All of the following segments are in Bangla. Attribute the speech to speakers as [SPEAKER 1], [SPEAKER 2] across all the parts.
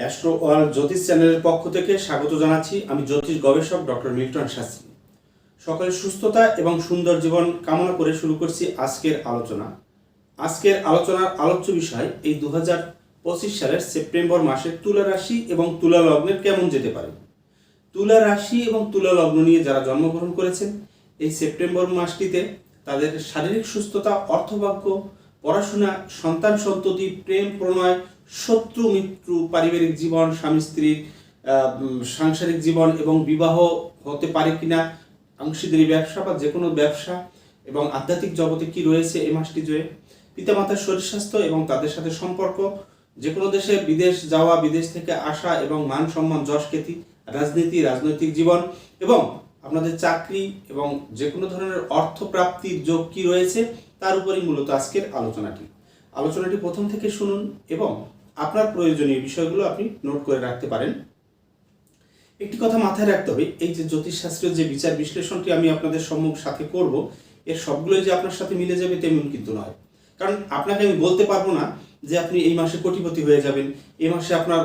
[SPEAKER 1] অ্যাস্ট্রো জ্যোতিষ চ্যানেলের পক্ষ থেকে স্বাগত জানাচ্ছি আমি জ্যোতিষ গবেষক ডক্টর মিল্টন শাস্ত্রী। সকলের সুস্থতা এবং সুন্দর জীবন কামনা করে শুরু করছি আজকের আলোচনা। আজকের আলোচনার আলোচ্য বিষয় এই দু পঁচিশ সালের সেপ্টেম্বর মাসে তুলা রাশি এবং তুলা লগ্নের কেমন যেতে পারে। তুলা রাশি এবং তুলা লগ্ন নিয়ে যারা জন্মগ্রহণ করেছেন, এই সেপ্টেম্বর মাসটিতে তাদের শারীরিক সুস্থতা, অর্থভাগ্য, পড়াশোনা, সন্তান সন্ততি, প্রেম, প্রণয় শত্রু, মিত্র, পারিবারিক জীবন, স্বামী স্ত্রীর সাংসারিক জীবন এবং বিবাহ হতে পারে কিনা, অংশীদারি ব্যবসা বা যে কোনো ব্যবসা এবং আধ্যাত্মিক জগতে কি রয়েছে এই মাসটি জুড়ে? পিতামাতার শরীর স্বাস্থ্য এবং তাদের সাথে সম্পর্ক যে কোনো দেশে বিদেশ যাওয়া, বিদেশ থেকে আসা এবং মান সম্মান যশ খ্যাতি, রাজনীতি, রাজনৈতিক জীবন এবং আপনাদের চাকরি এবং যে কোনো ধরনের অর্থ প্রাপ্তির যোগ কি রয়েছে, তার উপরই মূলত আজকের আলোচনাটি। আলোচনাটি প্রথম থেকে শুনুন এবং আপনার প্রয়োজনীয় বিষয়গুলো আপনি নোট করে রাখতে পারেন। একটি কথা মাথায় রাখতে হবে, এই যে জ্যোতিষশাস্ত্রের যে বিচার বিশ্লেষণটি আমি আপনাদের সম্মুখ সাথে করব, এর সবগুলোই যে আপনার সাথে মিলে যাবে তেমন কিন্তু নয়। কারণ আপনাকে আমি বলতে পারব না যে আপনি এই মাসে কোটিপতি হয়ে যাবেন, এই মাসে আপনার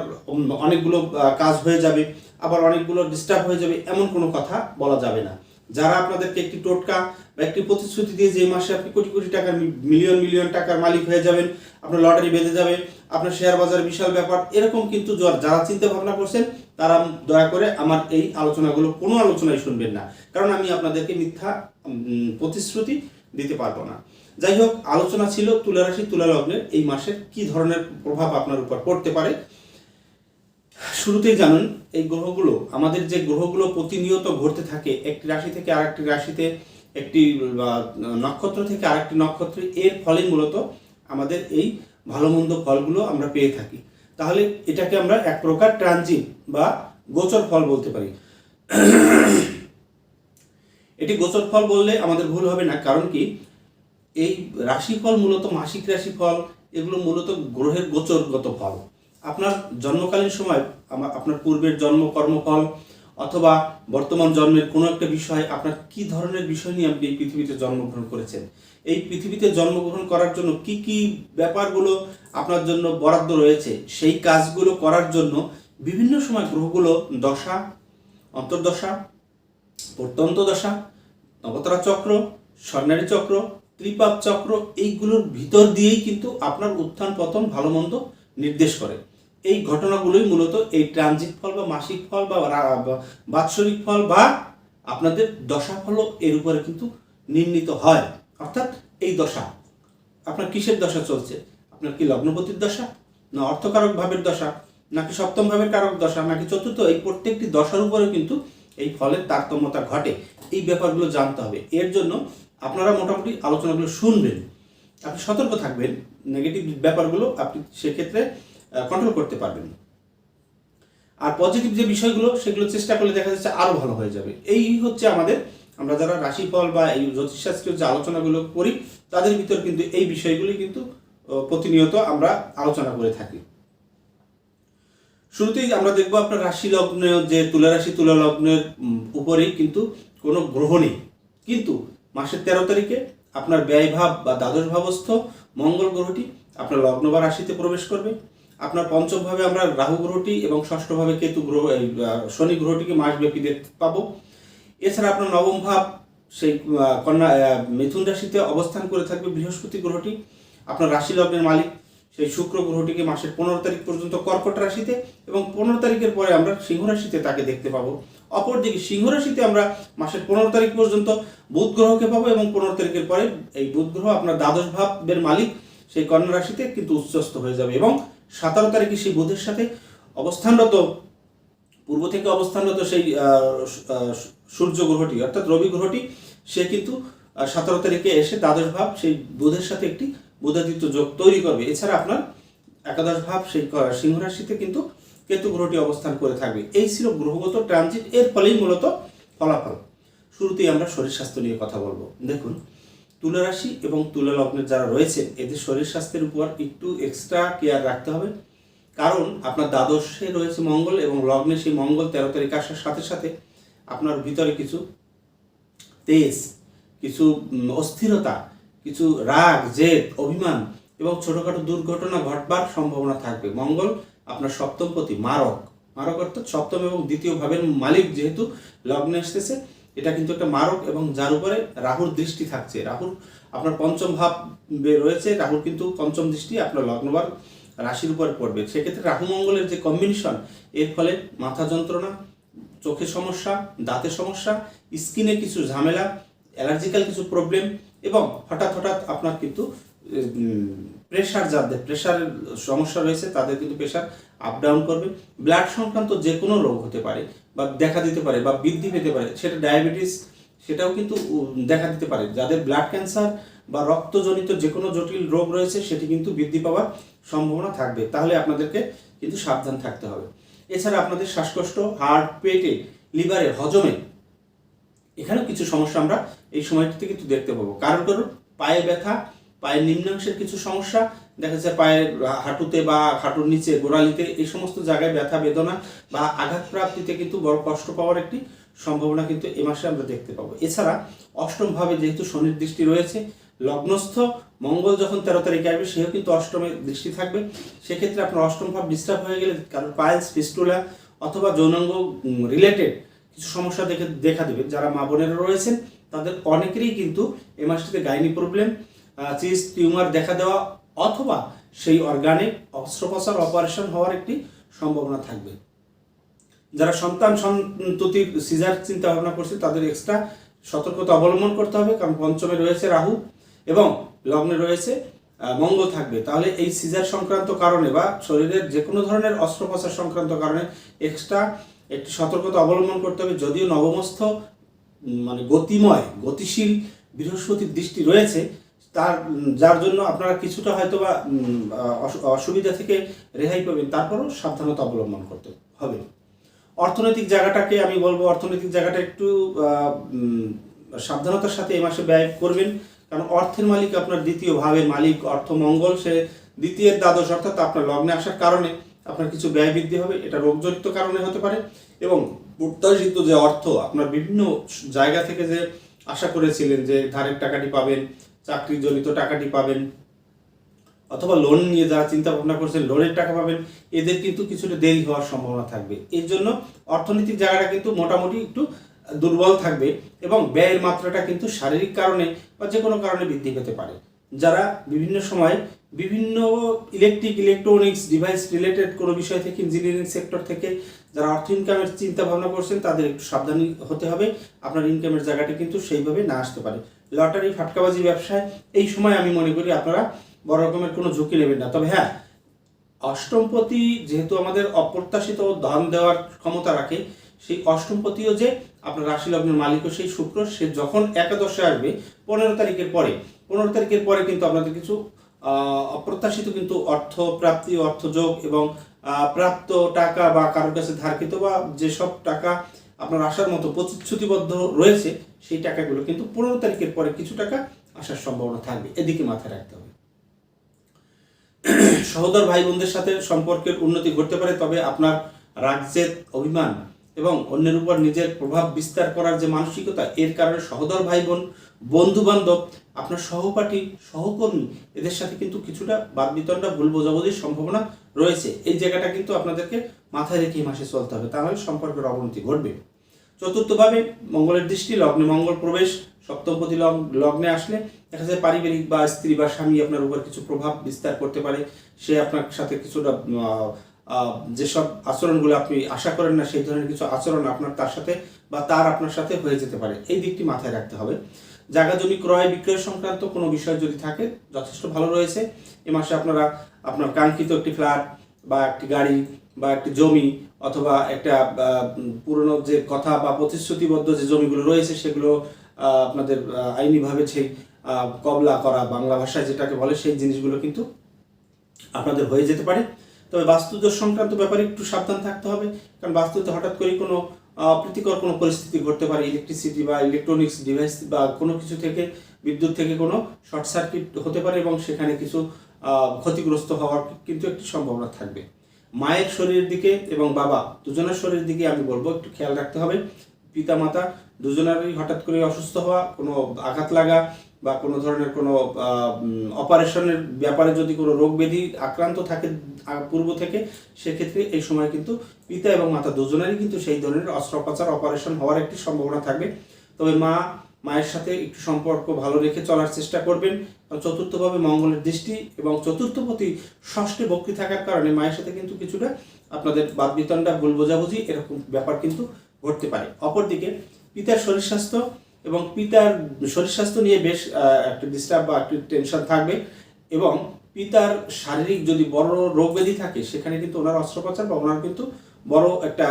[SPEAKER 1] অনেকগুলো কাজ হয়ে যাবে, আবার অনেকগুলো ডিস্টার্ব হয়ে যাবে, এমন কোনো কথা বলা যাবে না। যারা আপনাদেরকে একটি টোটকা একটি প্রতিশ্রুতি দিয়ে যে মাসে আপনি কোটি কোটি টাকার মিলিয়ন মিলিয়ন টাকার মালিক হয়ে যাবেন, আপনার লটারি বেঁধে যাবে, আপনার শেয়ার বাজার বিশাল ব্যাপার, এরকম কিন্তু যারা চিন্তা ভাবনা করছেন, তারা দয়া করে আমার এই আলোচনাগুলো কোনো আলোচনায় শুনবেন না। কারণ আমি আপনাদেরকে মিথ্যা প্রতিশ্রুতি দিতে পারব না। যাই হোক, আলোচনা ছিল তুলা রাশি তুলা লগ্নের এই মাসের কি ধরনের প্রভাব আপনার উপর পড়তে পারে? শুরুতেই জানুন, এই গ্রহগুলো, আমাদের যে গ্রহগুলো প্রতিনিয়ত ঘটতে থাকে, একটি রাশি থেকে আরেকটি রাশিতে একটি নক্ষত্র থেকে আরেকটি নক্ষত্রে এর ফলে মূলত আমাদের এই ভালো মন্দ ফলগুলো আমরা পেয়ে থাকি। তাহলে এটাকে আমরা এক প্রকার ট্রানজিট বা গোচর ফল বলতে পারি। এটি গোচর ফল বললে আমাদের ভুল হবে না, কারণ কি? এই রাশিফল মূলত মাসিক রাশিফল, এগুলো মূলত গ্রহের গোচরগত ফল। আপনার জন্মকালীন সময় আপনার পূর্বের জন্ম, কর্মফল অথবা বর্তমান জন্মের কোনো একটা বিষয়, আপনার কি ধরনের বিষয় নিয়ে আপনি এই পৃথিবীতে জন্মগ্রহণ করেছেন? এই পৃথিবীতে জন্মগ্রহণ করার জন্য কি কি ব্যাপারগুলো আপনার জন্য বরাদ্দ রয়েছে? সেই কাজগুলো করার জন্য বিভিন্ন সময় গ্রহগুলো দশা, অন্তর্দশা, প্রত্যন্ত দশা নবতরা চক্র স্বর্ণারী চক্র ত্রিপাপ চক্র, এইগুলোর ভিতর দিয়েই কিন্তু আপনার উত্থান, পতন, ভালো মন্দ নির্দেশ করে। এই ঘটনাগুলোই মূলত এই ট্রানজিট ফল বা মাসিক ফল বা বাৎসরিক ফল বা আপনাদের দশা ফলও এর উপরে কিন্তু নির্ণীত হয়। অর্থাৎ এই দশা, আপনার কিসের দশা চলছে? আপনার কি লগ্নপতির দশা না অর্থকারক ভাবের দশা? নাকি সপ্তম ভাবের কারক দশা? নাকি চতুর্থ? এই প্রত্যেকটি দশার উপরে কিন্তু এই ফলের তারতম্যতা ঘটে। এই ব্যাপারগুলো জানতে হবে। এর জন্য আপনারা মোটামুটি আলোচনাগুলো শুনবেন। আপনি সতর্ক থাকবেন। নেগেটিভ ব্যাপারগুলো আপনি সেক্ষেত্রে কন্ট্রোল করতে পারবেন আর পজিটিভ যে বিষয়গুলো, সেগুলো চেষ্টা করলে দেখা যাচ্ছে আরও ভালো হয়ে যাবে। এই হচ্ছে আমাদের, আমরা যারা রাশিফল বা এই জ্যোতিষশাস্ত্রীয় যে আলোচনাগুলো করি, তাদের ভিতর কিন্তু এই বিষয়গুলি কিন্তু প্রতিনিয়ত আমরা আলোচনা করে থাকি। শুরুতেই আমরা দেখব আপনার রাশি লগ্ন যে তুলা রাশি, তুলা লগ্নের উপরেই কিন্তু কোনো গ্রহ নেই। কিন্তু মাসের তেরো তারিখে আপনার ব্যয়ভাব বা দ্বাদশ ভাবস্থ, মঙ্গল গ্রহটি আপনার লগ্ন বা রাশিতে প্রবেশ করবে। আপনার পঞ্চম ভাবে আমরা রাহু গ্রহটি এবং ষষ্ঠ ভাবে কেতু গ্রহ শনি গ্রহটিকে মাসব্যাপী দেখতে পাবো। এছাড়া আপনার নবম ভাব সেই কন্যা মিথুন রাশিতে অবস্থান করে থাকবে বৃহস্পতি গ্রহটি। আপনার রাশি লগ্নের মালিক সেই শুক্র গ্রহটিকে মাসের পনেরো তারিখ পর্যন্ত কর্কট রাশিতে এবং পনেরো তারিখের পরে আমরা সিংহ রাশিতে তাকে দেখতে পাবো। অপরদিকে সিংহ রাশিতে আমরা মাসের পনেরো তারিখ পর্যন্ত বুধ গ্রহকে পাবো এবং পনেরো তারিখের পরে এই বুধ গ্রহ আপনার দ্বাদশ ভাবের মালিক সেই কন্যা রাশিতে কিন্তু উচ্চস্ত হয়ে যাবে এবং সতেরো তারিখে সেই বুধের সাথে অবস্থানরত, পূর্ব থেকে অবস্থানরত সেই সূর্য গ্রহটি, অর্থাৎ রবি গ্রহটি, সে কিন্তু সতেরো তারিখে এসে দ্বাদশ ভাব সেই বুধের সাথে একটি বুধাদিত্য যোগ তৈরি করবে। এছাড়া আপনার একাদশ ভাব সেই সিংহ রাশিতে কিন্তু কেতু গ্রহটি অবস্থান করে থাকবে। এই ছিল গ্রহগত ট্রানজিট, এর ফলেই মূলত ফলাফল। শুরুতেই আমরা শরীর স্বাস্থ্য নিয়ে কথা বলব। দেখুন তুলা রাশি এবং তুলা লগ্নের যারা রয়েছেন, এদের শরীর স্বাস্থ্যের উপর একটু এক্সট্রা কেয়ার রাখতে হবে। কারণ আপনার দ্বাদশে রয়েছে মঙ্গল এবং লগ্নে সেই মঙ্গল তেরো তারিখ আসার সাথে সাথে আপনার ভিতরে কিছু তেজ, কিছু অস্থিরতা, কিছু রাগ, জেদ, অভিমান এবং ছোটখাটো দুর্ঘটনা ঘটবার সম্ভাবনা থাকবে। মঙ্গল আপনার সপ্তম প্রতি মারক। মারক অর্থাৎ সপ্তম এবং দ্বিতীয় ভাবের মালিক যেহেতু লগ্নে আসতেছে এটা কিন্তু একটা মারক এবং যার উপরে রাহুর দৃষ্টি থাকছে। রাহুর আপনার পঞ্চম ভাব রয়েছে, রাহুর কিন্তু পঞ্চম দৃষ্টি আপনার লগ্নবার রাশির উপরে পড়বে। সেক্ষেত্রে রাহু মঙ্গলের যে কম্বিনেশন এর ফলে মাথা যন্ত্রণা, চোখের সমস্যা, দাঁতের সমস্যা স্কিনে কিছু ঝামেলা অ্যালার্জিক্যাল কিছু প্রবলেম এবং হঠাৎ হঠাৎ আপনার কিন্তু প্রেশার যাদের প্রেশারের সমস্যা রয়েছে, তাদের কিন্তু প্রেশার আপ ডাউন করবে। ব্লাড সংক্রান্ত যে কোনো রোগ হতে পারে বা দেখা দিতে পারে বা বৃদ্ধি পেতে পারে, সেটা ডায়াবেটিস সেটাও কিন্তু দেখা দিতে পারে। যাদের ব্লাড ক্যান্সার বা রক্তজনিত যে কোনো জটিল রোগ রয়েছে, সেটি কিন্তু বৃদ্ধি পাওয়ার সম্ভাবনা থাকবে। তাহলে আপনাদেরকে কিন্তু সাবধান থাকতে হবে। এছাড়া আপনাদের শ্বাসকষ্ট হার্ট পেটে লিভারে হজমে এখানেও কিছু সমস্যা আমরা এই সময়টিতে কিন্তু দেখতে পাবো। কারণ কারণ পায়ে ব্যথা পায়ের নিম্নাংশের কিছু সমস্যা, দেখা যাচ্ছে পায়ের হাঁটুতে বা হাঁটুর নিচে গোড়ালিতে, এই সমস্ত জায়গায় ব্যথা, বেদনা বা আঘাত প্রাপ্তিতে কিন্তু বড় কষ্ট পাওয়ার একটি সম্ভাবনা কিন্তু এ মাসে আমরা দেখতে পাবো। এছাড়া অষ্টম ভাবে যেহেতু শনির দৃষ্টি রয়েছে, লগ্নস্থ মঙ্গল যখন তেরো তারিখে আসবে, সেও কিন্তু অষ্টমে দৃষ্টি থাকবে। সেক্ষেত্রে আপনার অষ্টম ভাব ডিস্টার্ব হয়ে গেলে কারণ পাইলস ফিস্টুলা অথবা যৌনাঙ্গ রিলেটেড কিছু সমস্যা দেখে দেখা দেবে। যারা মা বোনেরা রয়েছেন, তাদের অনেকেরই কিন্তু এ মাসটিতে গাইনি প্রবলেম চিজ টিউমার দেখা দেওয়া অথবা সেই অর্গানিক অস্ত্রোপচার অপারেশন হওয়ার একটি সম্ভাবনা থাকবে। যারা সন্তান সন্ততির সিজার চিন্তা ভাবনা করছে, তাদের এক্সট্রা সতর্কতা অবলম্বন করতে হবে, কারণ পঞ্চমে রয়েছে রাহু এবং লগ্নে রয়েছে মঙ্গল থাকবে। তাহলে এই সিজার সংক্রান্ত কারণে বা শরীরের যে কোনো ধরনের অস্ত্রোপচার সংক্রান্ত কারণে এক্সট্রা একটি সতর্কতা অবলম্বন করতে হবে। যদিও নবমস্থ মানে গতিময়, গতিশীল বৃহস্পতির দৃষ্টি রয়েছে তার যার জন্য আপনারা কিছুটা হয়তো বা অসুবিধা থেকে রেহাই পাবেন, তারপরও সাবধানতা অবলম্বন করতে হবে। অর্থনৈতিক জায়গাটাকে আমি বলব, অর্থনৈতিক জায়গাটা একটু সাবধানতার সাথে এ মাসে ব্যয় করবেন, কারণ অর্থের মালিক আপনার দ্বিতীয় ভাবের মালিক অর্থ মঙ্গল সে দ্বিতীয় দ্বাদশ, অর্থাৎ আপনার লগ্নে আসার কারণে আপনার কিছু ব্যয় বৃদ্ধি হবে, এটা রোগজনিত কারণে হতে পারে, এবং প্রত্যাশিত যে অর্থ, আপনার বিভিন্ন জায়গা থেকে যে আশা করেছিলেন যে ধারের টাকাটি পাবেন চাকরিজনিত টাকাটি পাবেন, অথবা লোন নিয়ে যারা চিন্তা ভাবনা করছেন লোনের টাকা পাবেন, এদের কিন্তু কিছুটা দেরি হওয়ার সম্ভাবনা থাকবে। এর জন্য অর্থনৈতিক জায়গাটা কিন্তু মোটামুটি একটু দুর্বল থাকবে এবং ব্যয়ের মাত্রাটা কিন্তু শারীরিক কারণে বা যে কোনো কারণে বৃদ্ধি পেতে পারে। যারা বিভিন্ন সময় বিভিন্ন ইলেকট্রিক ইলেকট্রনিক্স ডিভাইস রিলেটেড কোনো বিষয় থেকে ইঞ্জিনিয়ারিং সেক্টর থেকে যারা অর্থ ইনকামের চিন্তা ভাবনা করছেন, তাদের একটু সাবধানী হতে হবে। আপনার ইনকামের জায়গাটি কিন্তু সেইভাবে না আসতে পারে। লটারি, ফাটকাবাজি ব্যবসায়, এই সময় আমি মনে করি আপনারা বড় রকমের কোনো ঝুঁকি নেবেন না। তবে হ্যাঁ অষ্টমপতি যেহেতু আমাদের অপ্রত্যাশিত ধন দেওয়ার ক্ষমতা রাখে, সেই অষ্টমপতিও যে আপনার রাশি লগ্নের মালিকও সেই শুক্র, সে যখন একাদশে আসবে, পনেরো তারিখের পরে, পনেরো তারিখের পরে কিন্তু আপনাদের কিছু অপ্রত্যাশিত কিন্তু অর্থ প্রাপ্তি অর্থযোগ এবং প্রাপ্ত টাকা বা কারোর কাছে ধারকৃত বা যেসব টাকা আপনার আসার মতো প্রতিশ্রুতিবদ্ধ রয়েছে সেই টাকাগুলো কিন্তু পনেরো তারিখের পরে কিছু টাকা আসার সম্ভাবনা থাকবে। এদিকে মাথায় রাখতে হবে। সহোদর ভাই বোনদের সাথে সম্পর্কের উন্নতি ঘটতে পারে, তবে আপনার রাজ্যের অভিমান এবং অন্যের উপর নিজের প্রভাব বিস্তার করার যে মানসিকতা, এর কারণে সহোদর ভাই বোন বন্ধু বান্ধব আপনার সহপাঠী, সহকর্মী, এদের সাথে কিন্তু কিছুটা বাদ বিতণ্ডা ভুল বোঝাবুঝির সম্ভাবনা রয়েছে। এই জায়গাটা কিন্তু আপনাদেরকে মাথায় রেখে মাসে চলতে হবে। তাহলে সম্পর্কের অবনতি ঘটবে। চতুর্থভাবে মঙ্গলের দৃষ্টি, লগ্নে মঙ্গল প্রবেশ সপ্তমপতি লগ- লগ্নে আসলে দেখা যায় পারিবারিক বা স্ত্রী বা স্বামী আপনার উপর কিছু প্রভাব বিস্তার করতে পারে। সে আপনার সাথে কিছুটা যেসব আচরণগুলো আপনি আশা করেন না, সেই ধরনের কিছু আচরণ আপনার তার সাথে বা তার আপনার সাথে হয়ে যেতে পারে। এই দিকটি মাথায় রাখতে হবে। জায়গা জমি ক্রয় বিক্রয় সংক্রান্ত কোনো বিষয় যদি থাকে, যথেষ্ট ভালো রয়েছে। এ মাসে আপনারা, আপনার কাঙ্ক্ষিত একটি ফ্ল্যাট বা একটি গাড়ি বা একটি জমি অথবা একটা পুরনো যে কথা বা প্রতিশ্রুতিবদ্ধ যে জমিগুলো রয়েছে সেগুলো আপনাদের আইনিভাবে সেই কবলা করা, বাংলা ভাষায় যেটাকে বলে সেই জিনিসগুলো কিন্তু আপনাদের হয়ে যেতে পারে। তবে বাস্তুদোষ সংক্রান্ত ব্যাপারে একটু সাবধান থাকতে হবে, কারণ বাস্তুতে হঠাৎ করে কোনো প্রীতিকর কোনো পরিস্থিতি ঘটতে পারে ইলেকট্রিসিটি বা ইলেকট্রনিক্স ডিভাইস বা কোনো কিছু থেকে, বিদ্যুৎ থেকে কোনো শর্ট সার্কিট হতে পারে এবং সেখানে কিছু ক্ষতিগ্রস্ত হওয়ার কিন্তু একটি সম্ভাবনা থাকবে। মায়ের শরীরের দিকে এবং বাবা দুজনের শরীরের দিকে আমি বলব, একটু খেয়াল রাখতে হবে। পিতা মাতা দুজনেরই হঠাৎ করে অসুস্থ হওয়া, কোনো আঘাত লাগা বা কোনো ধরনের কোনো অপারেশনের ব্যাপারে যদি কোনো রোগ ব্যাধি আক্রান্ত থাকে পূর্ব থেকে, সেক্ষেত্রে এই সময় কিন্তু পিতা এবং মাতা দুজনেরই কিন্তু সেই ধরনের অস্ত্রোপচার, অপারেশন হওয়ার একটি সম্ভাবনা থাকবে। তবে মা মায়ের সাথে একটু সম্পর্ক ভালো রেখে চলার চেষ্টা করবেন। চতুর্থভাবে মঙ্গলের দৃষ্টি এবং চতুর্থ প্রতি ষষ্ঠে বক্রি থাকার কারণে মায়ের সাথে কিন্তু কিছুটা আপনাদের বাদ বিতণ্ডা ভুল বোঝাবুঝি এরকম ব্যাপার কিন্তু ঘটতে পারে। অপরদিকে পিতার শরীর স্বাস্থ্য এবং পিতার শরীর স্বাস্থ্য নিয়ে বেশ একটা ডিস্টার্ব বা একটু টেনশন থাকবে এবং পিতার শারীরিক যদি বড় রোগ ব্যাধি থাকে, সেখানে কিন্তু ওনার অস্ত্রোপচার বা ওনার কিন্তু বড় একটা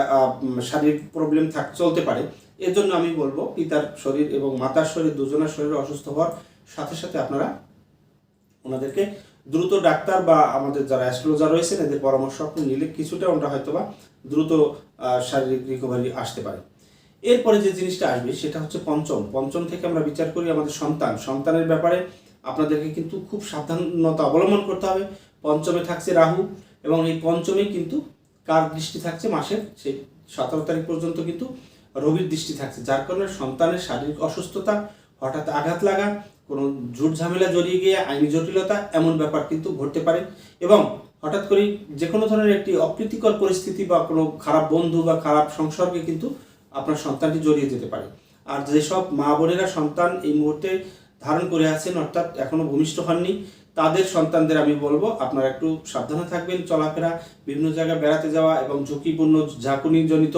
[SPEAKER 1] শারীরিক প্রবলেম থাক, চলতে পারে। এর জন্য আমি বলব, পিতার শরীর এবং মাতার শরীর, দুজনের শরীর অসুস্থ হওয়ার সাথে সাথে আপনারা ওনাদেরকে দ্রুত ডাক্তার বা আমাদের যারা অ্যাস্ট্রোলজার রয়েছেন, এদের পরামর্শ আপনি নিলে কিছুটা ওনারা হয়তো বা দ্রুত শারীরিক রিকভারি আসতে পারে। এরপরে যে জিনিসটা আসবে, সেটা হচ্ছে পঞ্চম। পঞ্চম থেকে আমরা বিচার করি আমাদের সন্তান। সন্তানের ব্যাপারে আপনাদেরকে কিন্তু খুব সাবধানতা অবলম্বন করতে হবে। পঞ্চমে থাকছে রাহু এবং এই পঞ্চমে কিন্তু কার দৃষ্টি থাকছে মাসের, সেই সতেরো তারিখ পর্যন্ত কিন্তু রবির দৃষ্টি থাকছে, যার কারণে সন্তানের শারীরিক অসুস্থতা হঠাৎ আঘাত লাগা, কোনো ঝুট ঝামেলা জড়িয়ে গিয়ে আইনি জটিলতা এমন ব্যাপার কিন্তু ঘটতে পারে এবং হঠাৎ করেই যে কোনো ধরনের একটি অপ্রীতিকর পরিস্থিতি বা কোনো খারাপ বন্ধু বা খারাপ সংসর্গে কিন্তু আপনার সন্তানটি জড়িয়ে যেতে পারে। আর যেসব মা বোনেরা সন্তান এই মুহূর্তে ধারণ করে আছেন, অর্থাৎ এখনও ভূমিষ্ঠ হননি, তাদের সন্তানদের আমি বলব, আপনারা একটু সাবধানে থাকবেন চলাফেরা, বিভিন্ন জায়গায় বেড়াতে যাওয়া এবং ঝুঁকিপূর্ণ ঝাঁকুনি জনিত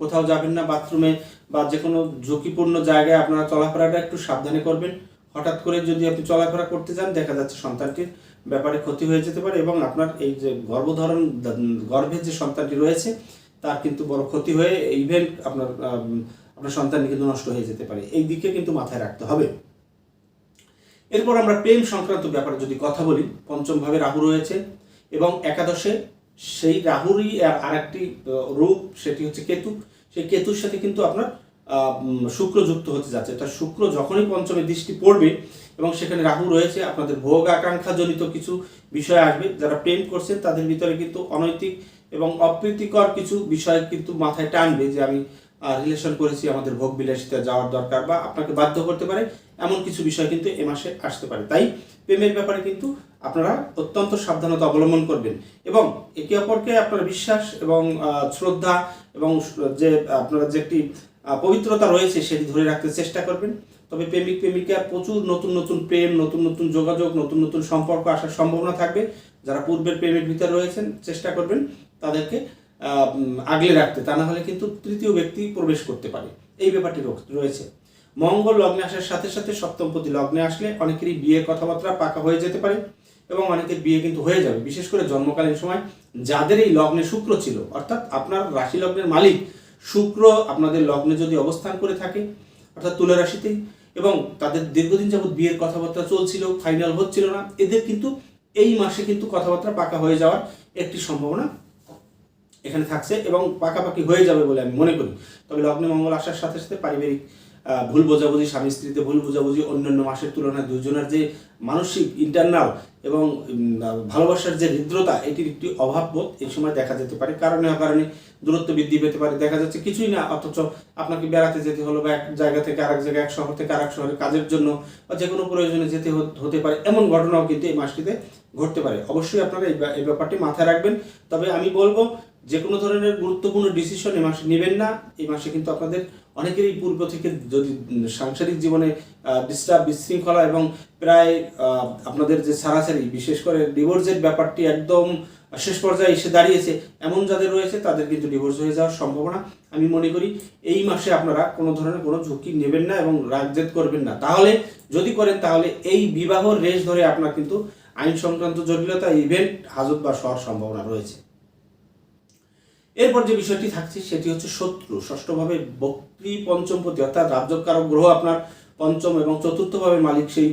[SPEAKER 1] কোথাও যাবেন না, বাথরুমে বা যে কোনো ঝুঁকিপূর্ণ জায়গায় আপনারা চলাফেরাটা একটু সাবধানে করবেন। হঠাৎ করে যদি আপনি চলাফেরা করতে যান দেখা যাচ্ছে সন্তানটির ব্যাপারে ক্ষতি হয়ে যেতে পারে এবং আপনার এই যে গর্ভধারণ গর্ভের যে সন্তানটি রয়েছে, তার কিন্তু বড় ক্ষতি হয়ে ইভেন্ট আপনার আপনার সন্তান কিন্তু নষ্ট হয়ে যেতে পারে। এই দিকে কিন্তু মাথায় রাখতে হবে। এরপর আমরা প্রেম সংক্রান্ত ব্যাপারে যদি কথা বলি পঞ্চমভাবে রাহু রয়েছে এবং একাদশে সেই রাহুরই আর- আরেকটি রূপ, সেটি হচ্ছে কেতু। সেই কেতুর সাথে কিন্তু আপনার শুক্র যুক্ত হতে যাচ্ছে। তা শুক্র যখনই পঞ্চমে দৃষ্টি পড়বে এবং সেখানে রাহু রয়েছে, আপনাদের ভোগ আকাঙ্ক্ষা জনিত কিছু বিষয় আসবে, যারা প্রেম করছেন তাদের ভিতরে কিন্তু অনৈতিক এবং অপ্রীতিকর কিছু বিষয় কিন্তু মাথায় টানবে যে আমি রিলেশন করেছি, আমাদের ভোগ বিলাসিতা যাওয়ার দরকার বা আপনাকে বাধ্য করতে পারে, এমন কিছু বিষয় কিন্তু এ মাসে আসতে পারে। তাই প্রেমের ব্যাপারে কিন্তু আপনারা অত্যন্ত সাবধানতা অবলম্বন করবেন। এবং একে অপরকে আপনার বিশ্বাস এবং শ্রদ্ধা এবং যে, আপনারা যে একটি পবিত্রতা রয়েছে সেটি ধরে রাখতে চেষ্টা করবেন। তবে প্রেমিক, প্রেমিকা, প্রচুর নতুন নতুন প্রেম, নতুন নতুন যোগাযোগ, নতুন নতুন সম্পর্ক আসার সম্ভাবনা থাকবে। যারা পূর্বের প্রেমের ভিতরে রয়েছেন, চেষ্টা করবেন তাদেরকে আগলে রাখতে। তা না হলে কিন্তু তৃতীয় ব্যক্তি প্রবেশ করতে পারে। এই ব্যাপারটি রয়েছে। মঙ্গল লগ্নে আসার সাথে সাথে সপ্তমপতি লগ্নে আসলে অনেকেরই বিয়ের কথাবার্তা পাকা হয়ে যেতে পারে। এবং অনেকের বিয়ে কিন্তু হয়ে যাবে। বিশেষ করে জন্মকালীন সময় যাদের এই লগ্নে শুক্র ছিল, অর্থাৎ আপনার রাশি লগ্নের মালিক শুক্র আপনাদের লগ্নে যদি অবস্থান করে থাকে, অর্থাৎ তুলা রাশিতেই এবং তাদের দীর্ঘদিন যাবত বিয়ের কথাবার্তা চলছিল ফাইনাল হচ্ছিল না, এদের কিন্তু এই মাসে কিন্তু কথাবার্তা পাকা হয়ে যাওয়ার একটি সম্ভাবনা এখানে থাকছে এবং পাকাপাকি হয়ে যাবে বলে আমি মনে করি। তবে লগ্নে মঙ্গল আসার সাথে সাথে পারিবারিক ভুল বোঝাবুঝি, স্বামী স্ত্রীতে ভুল বোঝাবুঝি, অন্যান্য মাসের তুলনায় দুজনের যে মানসিক ইন্টারনাল এবং ভালোবাসার যে হৃদ্রতা, এটির একটি অভাববোধ এই সময় দেখা যেতে পারে। কারণে অকারণে দূরত্ব বৃদ্ধি পেতে পারে। দেখা যাচ্ছে কিছুই না, অথচ আপনাকে বেড়াতে যেতে হলো বা এক জায়গা থেকে আরেক জায়গায়, এক শহর থেকে আরেক শহরে কাজের জন্য বা যে কোনো প্রয়োজনে যেতে হত- পারে। এমন ঘটনাও কিন্তু এই মাসটিতে ঘটতে পারে। অবশ্যই আপনারা এই ব্যাপারটি মাথায় রাখবেন। তবে আমি বলব যে কোনো ধরনের গুরুত্বপূর্ণ ডিসিশন এ মাসে নেবেন না। এই মাসে কিন্তু আপনাদের অনেকেরই পূর্ব থেকে যদি সাংসারিক জীবনে ডিস্টার্ব বিশৃঙ্খলা এবং প্রায় আপনাদের যে সারাসারি, বিশেষ করে ডিভোর্সের ব্যাপারটি একদম শেষ পর্যায়ে এসে দাঁড়িয়েছে, এমন যাদের রয়েছে তাদের কিন্তু ডিভোর্স হয়ে যাওয়ার সম্ভাবনা আমি মনে করি। এই মাসে আপনারা কোনো ধরনের কোনো ঝুঁকি নেবেন না এবং রাগজেদ করবেন না। তাহলে যদি করেন, তাহলে এই বিবাহ রেশ ধরে আপনার কিন্তু আইন সংক্রান্ত জটিলতা ইভেন্ট হাজত বা হওয়ার সম্ভাবনা রয়েছে। এরপর যে বিষয়টি থাকছে, সেটি হচ্ছে শত্রু। ষষ্ঠভাবে বক্রী পঞ্চমপতি অর্থাৎ রাজ্যকারক গ্রহ আপনার পঞ্চম এবং চতুর্থভাবে মালিক সেই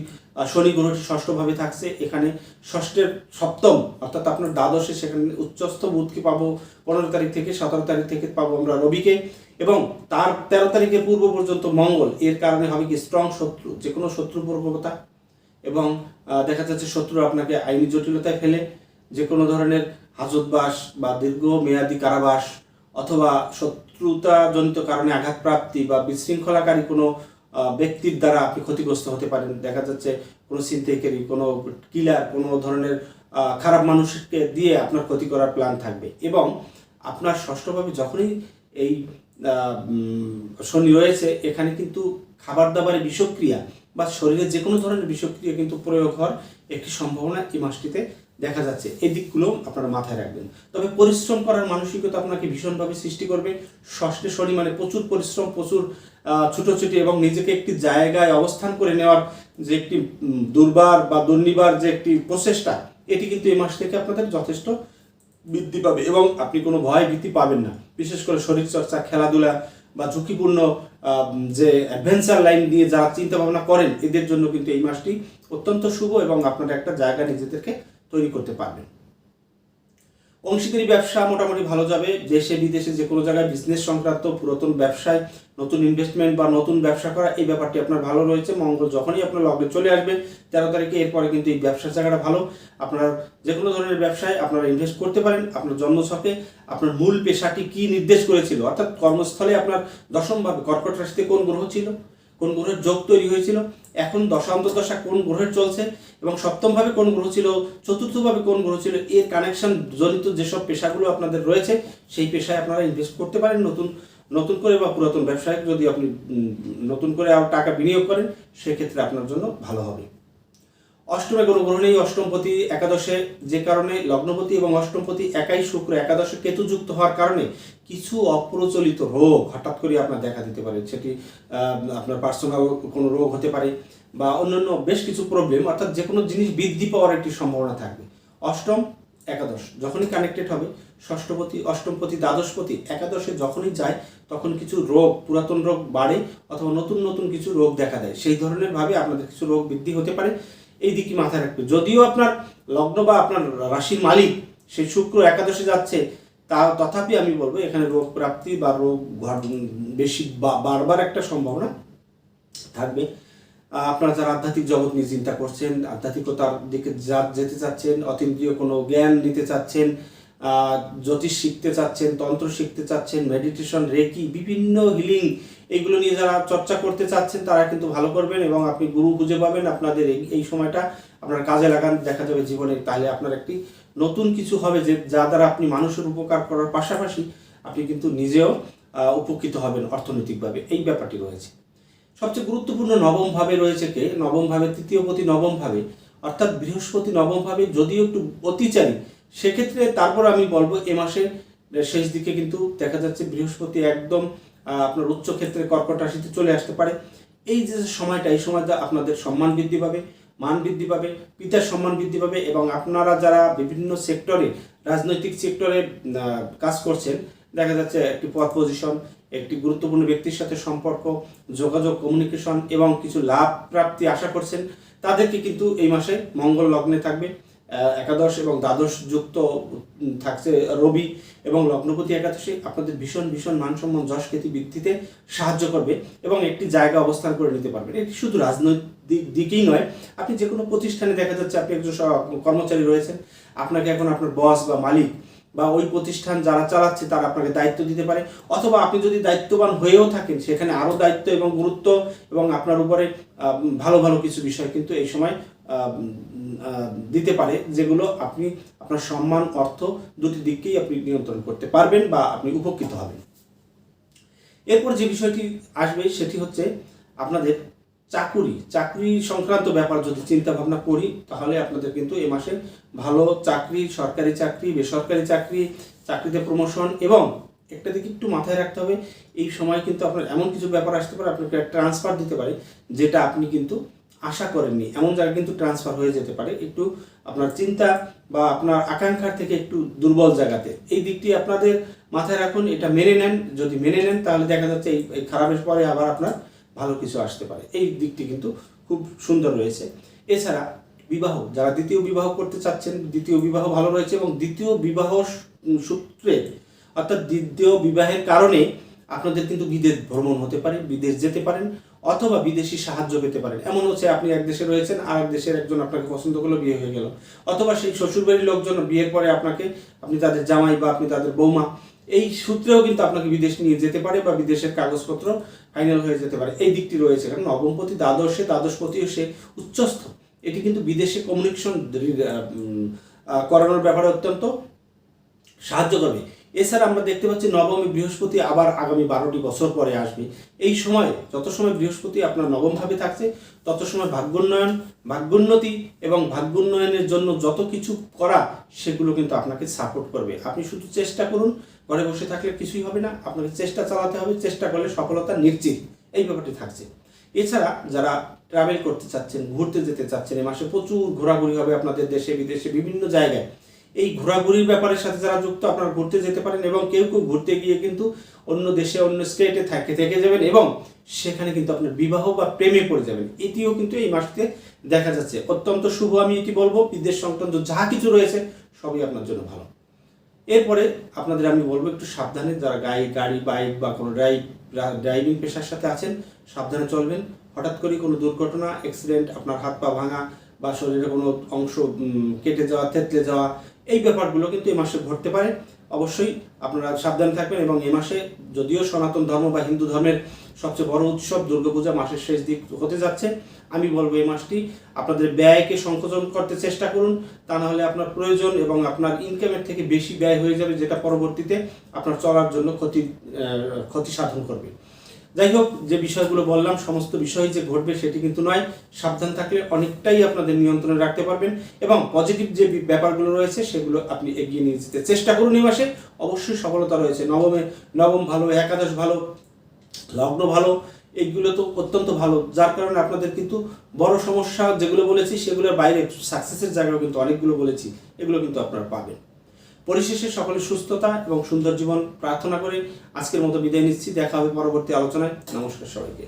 [SPEAKER 1] শনি গ্রহটি ষষ্ঠভাবে থাকছে। এখানে ষষ্ঠের সপ্তম, অর্থাৎ আপনার দ্বাদশে সেখানে উচ্চস্থ বুধকে পাবো, পনেরো তারিখ থেকে সতেরো তারিখ থেকে পাবো আমরা রবিকে। এবং তার তেরো তারিখের পূর্ব পর্যন্ত মঙ্গল, এর কারণে হবে কি স্ট্রং শত্রু যে কোনো শত্রু প্রবণতা এবং দেখা যাচ্ছে শত্রু আপনাকে আইনি জটিলতায় ফেলে যে কোনো ধরনের হাজতবাস বা দীর্ঘ মেয়াদী কারাবাস অথবা শত্রুতাজনিত কারণে আঘাতপ্রাপ্তি বা বিশৃঙ্খলাকারী কোনো ব্যক্তির দ্বারা আপনি ক্ষতিগ্রস্ত হতে পারেন। দেখা যাচ্ছে কোনো ছিনতাইকারী, কোনো কিলার কোনো ধরনের খারাপ মানুষকে দিয়ে আপনার ক্ষতি করার প্ল্যান থাকবে এবং আপনার ষষ্ঠভাবে যখনই এই শনি রয়েছে, এখানে কিন্তু খাবার দাবারের বিষক্রিয়া বা শরীরে যে কোনো ধরনের বিষক্রিয়া কিন্তু প্রয়োগ হওয়ার একটি সম্ভাবনা এই মাসটিতে দেখা যাচ্ছে, এই দিকগুলো আপনারা মাথায় রাখবেন। তবে পরিশ্রম করার মানসিকতা আপনাকে ভীষণভাবে সৃষ্টি করবে। ষষ্ঠে শনি মানে প্রচুর পরিশ্রম, প্রচুর ছুটোছুটি এবং নিজেকে একটি জায়গায় অবস্থান করে নেওয়ার যে একটি দুর্বার বা দুর্নিবার যে একটি প্রচেষ্টা, এটি কিন্তু এই মাস থেকে আপনাদের যথেষ্ট বৃদ্ধি পাবে এবং আপনি কোনো ভয় ভীতি পাবেন না। বিশেষ করে শরীরচর্চা খেলাধুলা বা ঝুঁকিপূর্ণ যে অ্যাডভেঞ্চার লাইন নিয়ে যারা চিন্তা ভাবনা করেন, এদের জন্য কিন্তু এই মাসটি অত্যন্ত শুভ এবং আপনারা একটা জায়গা নিজেদেরকে তৈরি করতে পারবেন অংশীদারি ব্যবসা মোটামুটি ভালো যাবে। দেশে, বিদেশে যে কোনো জায়গায় বিজনেস সংক্রান্ত পুরাতন ব্যবসায় নতুন ইনভেস্টমেন্ট বা নতুন ব্যবসা করা, এই ব্যাপারটি আপনার ভালো রয়েছে। মঙ্গল যখনই আপনার লগ্নে চলে আসবে, তেরো তারিখে এরপরে কিন্তু এই ব্যবসার জায়গাটা ভালো। আপনার যে কোনো ধরনের ব্যবসায় আপনারা ইনভেস্ট করতে পারেন। আপনার জন্মছকে আপনার মূল পেশাটি কি নির্দেশ করেছিল? অর্থাৎ কর্মস্থলে আপনার দশমভাবে কর্কট রাশিতে কোন গ্রহ ছিল? কোন গ্রহের যোগ তৈরি হয়েছিল? এখন দশান্ত দশা কোন গ্রহের চলছে এবং সপ্তমভাবে কোন গ্রহ ছিল, চতুর্থভাবে কোন গ্রহ ছিল, এর কানেকশন জড়িত যেসব পেশাগুলো আপনাদের রয়েছে, সেই পেশায় আপনারা ইনভেস্ট করতে পারেন নতুন নতুন করে বা পুরাতন ব্যবসায় যদি আপনি নতুন করে টাকা বিনিয়োগ করেন, সেক্ষেত্রে আপনার জন্য ভালো হবে। অষ্টমে কোনো গ্রহ নেই অষ্টমপতি একাদশে যে কারণে লগ্নপতি এবং অষ্টমপতি একাই শুক্র একাদশে কেতুযুক্ত হওয়ার কারণে কিছু অপ্রচলিত রোগ হঠাৎ করে আপনার দেখা দিতে পারে। সেটি আপনার পার্সোনাল কোনো রোগ হতে পারে বা অন্যান্য বেশ কিছু প্রবলেম অর্থাৎ যে কোনো জিনিস বৃদ্ধি পাওয়ার একটি সম্ভাবনা থাকবে। অষ্টম একাদশ যখনই কানেক্টেড হবে, ষষ্ঠপতি, অষ্টমপতি, দ্বাদশপতি একাদশে যখনই যায়, তখন কিছু রোগ, পুরাতন রোগ বাড়ে অথবা নতুন নতুন কিছু রোগ দেখা দেয়। সেই ধরনের ভাবে আপনাদের কিছু রোগ বৃদ্ধি হতে পারে। এই দিকে মাথায় রাখবে। যদিও আপনার লগ্ন বা আপনার রাশির মালিক, সে শুক্র একাদশে যাচ্ছে, তা তথাপি আমি বলব এখানে রোগ প্রাপ্তি বা রোগ বেশি বারবার একটা সম্ভাবনা থাকবে। আপনারা যারা আধ্যাত্মিক জগৎ নিয়ে চিন্তা করছেন, আধ্যাত্মিকতার দিকে যা যেতে চাচ্ছেন, অতীন্দ্রিয় কোনো জ্ঞান নিতে চাচ্ছেন জ্যোতিষ শিখতে চাচ্ছেন, তন্ত্র শিখতে চাচ্ছেন মেডিটেশন রেকি বিভিন্ন হিলিং এগুলো নিয়ে যারা চর্চা করতে চাচ্ছেন, তারা কিন্তু ভালো করবেন এবং আপনি গুরু খুঁজে পাবেন আপনাদের এই সময়টা আপনার কাজে লাগান, দেখা যাবে জীবনে তাহলে আপনার একটি নতুন কিছু হবে যে যা দ্বারা আপনি মানুষের উপকার করার পাশাপাশি আপনি কিন্তু নিজেও উপকৃত হবেন অর্থনৈতিকভাবে। এই ব্যাপারটি রয়েছে। সবচেয়ে গুরুত্বপূর্ণ নবম ভাবে রয়েছে কে? নবম ভাবে, তৃতীয় পতি নবম ভাবে, অর্থাৎ বৃহস্পতি নবম ভাবে, যদিও একটু অতিচারী সেক্ষেত্রে তারপর আমি বলব এ মাসের শেষ দিকে কিন্তু দেখা যাচ্ছে বৃহস্পতি একদম আপনার উচ্চ ক্ষেত্রে কর্কট রাশিতে চলে আসতে পারে। এই যে সময়টা, এই সময়টা আপনাদের সম্মান বৃদ্ধি পাবে, মান বৃদ্ধি পাবে, পিতার সম্মান বৃদ্ধি পাবে এবং আপনারা যারা বিভিন্ন সেক্টরে, রাজনৈতিক সেক্টরে কাজ করছেন, দেখা যাচ্ছে একটি পদ পজিশন একটি গুরুত্বপূর্ণ ব্যক্তির সাথে সম্পর্ক, যোগাযোগ কমিউনিকেশন এবং কিছু লাভ প্রাপ্তি আশা করছেন, তাদেরকে কিন্তু এই মাসে মঙ্গল লগ্নে থাকবে। একাদশ এবং দ্বাদশ যুক্ত থাকছে রবি এবং লগ্নপতি একাদশে। আপনাদের ভীষণ ভীষণ মানসম্মান যশ খ্যাতি বৃদ্ধিতে সাহায্য করবে এবং একটি জায়গা অবস্থান করে নিতে পারবেন। এটি শুধু রাজনৈতিক দিকেই নয়, আপনি যে কোনো প্রতিষ্ঠানে দেখা যাচ্ছে আপনি একজন কর্মচারী রয়েছেন, আপনাকে এখন আপনার বস বা মালিক বা ওই প্রতিষ্ঠান যারা চালাচ্ছে তারা আপনাকে দায়িত্ব দিতে পারে। অথবা আপনি যদি দায়িত্ববান হয়েও থাকেন, সেখানে আরও দায়িত্ব এবং গুরুত্ব এবং আপনার উপরে ভালো ভালো কিছু বিষয় কিন্তু এই সময় দিতে পারে, যেগুলো আপনি, আপনার সম্মান, অর্থ দুটি দিককেই আপনি নিয়ন্ত্রণ করতে পারবেন বা আপনি উপকৃত হবেন। এরপর যে বিষয়টি আসবে সেটি হচ্ছে আপনাদের চাকুরি। চাকরি সংক্রান্ত ব্যাপার যদি চিন্তা ভাবনা করি, তাহলে আপনাদের কিন্তু এ মাসে ভালো চাকরি, সরকারি চাকরি, বেসরকারি চাকরি, চাকরিতে প্রমোশন এবং একটা দিকে একটু মাথায় রাখতে হবে, এই সময় কিন্তু আপনার এমন কিছু ব্যাপার আসতে পারে, আপনাকে ট্রান্সফার দিতে পারে, যেটা আপনি কিন্তু আশা করেননি। এমন জায়গায় কিন্তু ট্রান্সফার হয়ে যেতে পারে। একটু আপনার চিন্তা বা আপনার আকাঙ্ক্ষার থেকে একটু দুর্বল জায়গাতে। এই দিকটি আপনাদের মাথায় রাখুন, এটা মেনে নেন। যদি মেনে নেন, তাহলে দেখা যাচ্ছে এই খারাপের পরে আবার আপনার ভালো কিছু আসতে পারে। এই দিকটি কিন্তু খুব সুন্দর রয়েছে। এছাড়া বিবাহ, যারা দ্বিতীয় বিবাহ করতে চাচ্ছেন, দ্বিতীয় বিবাহ ভালো রয়েছে এবং দ্বিতীয় বিবাহ সূত্রে, অর্থাৎ দ্বিতীয় বিবাহের কারণে আপনাদের কিন্তু বিদেশ ভ্রমণ হতে পারে, বিদেশ যেতে পারেন। অথবা বিদেশি সাহায্য পেতে পারেন। এমন হচ্ছে আপনি এক দেশে রয়েছেন আর এক দেশের একজন আপনাকে পছন্দ করল, বিয়ে হয়ে গেল। অথবা সেই শ্বশুরবাড়ির লোকজন বিয়ের পরে আপনাকে, আপনি তাদের জামাই বা আপনি তাদের বৌমা, এই সূত্রেও কিন্তু আপনাকে বিদেশ নিয়ে যেতে পারে বা বিদেশের কাগজপত্র ফাইনাল হয়ে যেতে পারে। এই দিকটি রয়েছে। কারণ নবমপতি দ্বাদশে, দ্বাদশপতিও সে উচ্চস্থ। এটি কিন্তু বিদেশে কমিউনিকেশন করানোর ব্যাপারে অত্যন্ত সাহায্য করবে। এছাড়া আমরা দেখতে পাচ্ছি নবমী বৃহস্পতি আবার আগামী বারোটি বছর পরে আসবে। এই সময় যত সময় বৃহস্পতি আপনার নবমভাবে থাকছে, তত সময় ভাগ্যোন্নয়ন, ভাগ্যোন্নতি এবং ভাগ্যোন্নয়নের জন্য যত কিছু করা, সেগুলো কিন্তু আপনাকে সাপোর্ট করবে। আপনি শুধু চেষ্টা করুন, ঘরে বসে থাকলে কিছুই হবে না, আপনাকে চেষ্টা চালাতে হবে, চেষ্টা করলে সফলতা নিশ্চিত। এই ব্যাপারটি থাকছে। এছাড়া যারা ট্রাভেল করতে চাচ্ছেন, ঘুরতে যেতে চাচ্ছেন এ মাসে প্রচুর ঘোরাঘুরি হবে আপনাদের দেশে, বিদেশে, বিভিন্ন জায়গায়। এই ঘোরাঘুরির ব্যাপারের সাথে যারা যুক্ত, আপনারা ঘুরতে যেতে পারেন এবং কেউ কেউ ঘুরতে গিয়ে কিন্তু অন্য দেশে, অন্য স্টেটে থাকে, থেকে যাবেন এবং সেখানে কিন্তু আপনার বিবাহ বা প্রেমে পড়ে যাবেন। এটিও কিন্তু এই মাসটিতে দেখা যাচ্ছে। অত্যন্ত শুভ আমি এটি বলব, বিদেশ সংক্রান্ত যা কিছু রয়েছে সবই আপনার জন্য ভালো। এরপরে আপনাদের আমি বলব একটু সাবধানে, যারা গাড়ি গাড়ি, বাইক বা কোনো ড্রাইভ ড্রাইভিং পেশার সাথে আছেন, সাবধানে চলবেন। হঠাৎ করে কোনো দুর্ঘটনা, অ্যাক্সিডেন্ট, আপনার হাত পা ভাঙা বা শরীরে কোনো অংশ কেটে যাওয়া, থেতলে যাওয়া এই ব্যাপারগুলো কিন্তু এই মাসে ঘটতে পারে। অবশ্যই আপনারা সাবধানে থাকবেন এবং এ মাসে যদিও সনাতন ধর্ম বা হিন্দু ধর্মের সবচেয়ে বড় উৎসব দুর্গাপূজা মাসের শেষ দিক হতে যাচ্ছে, আমি বলব এই মাসটি আপনাদের ব্যয়কে সংকোচন করতে চেষ্টা করুন, তা নাহলে আপনার প্রয়োজন এবং আপনার ইনকামের থেকে বেশি ব্যয় হয়ে যাবে, যেটা পরবর্তীতে আপনার চলার জন্য ক্ষতি ক্ষতি সাধন করবে। যাই হোক, যে বিষয়গুলো বললাম, সমস্ত বিষয় যে ঘটবে সেটি কিন্তু নয়। সাবধান থাকলে অনেকটাই আপনাদের নিয়ন্ত্রণে রাখতে পারবেন এবং পজিটিভ যে ব্যাপারগুলো রয়েছে সেগুলো আপনি এগিয়ে নিয়ে যেতে চেষ্টা করুন এই মাসে। অবশ্যই সফলতা রয়েছে। নবমে, নবম ভালো, একাদশ ভালো, লগ্ন ভালো, এইগুলো তো অত্যন্ত ভালো। যার কারণে আপনাদের কিন্তু বড় সমস্যা যেগুলো বলেছি সেগুলোর বাইরে সাকসেসের জায়গাও কিন্তু অনেকগুলো বলেছি। এগুলো কিন্তু আপনারা পাবেন। পরিশেষে সকলের সুস্থতা এবং সুন্দর জীবন প্রার্থনা করে আজকের মতো বিদায় নিচ্ছি। দেখা হবে পরবর্তী আলোচনায়। নমস্কার সবাইকে।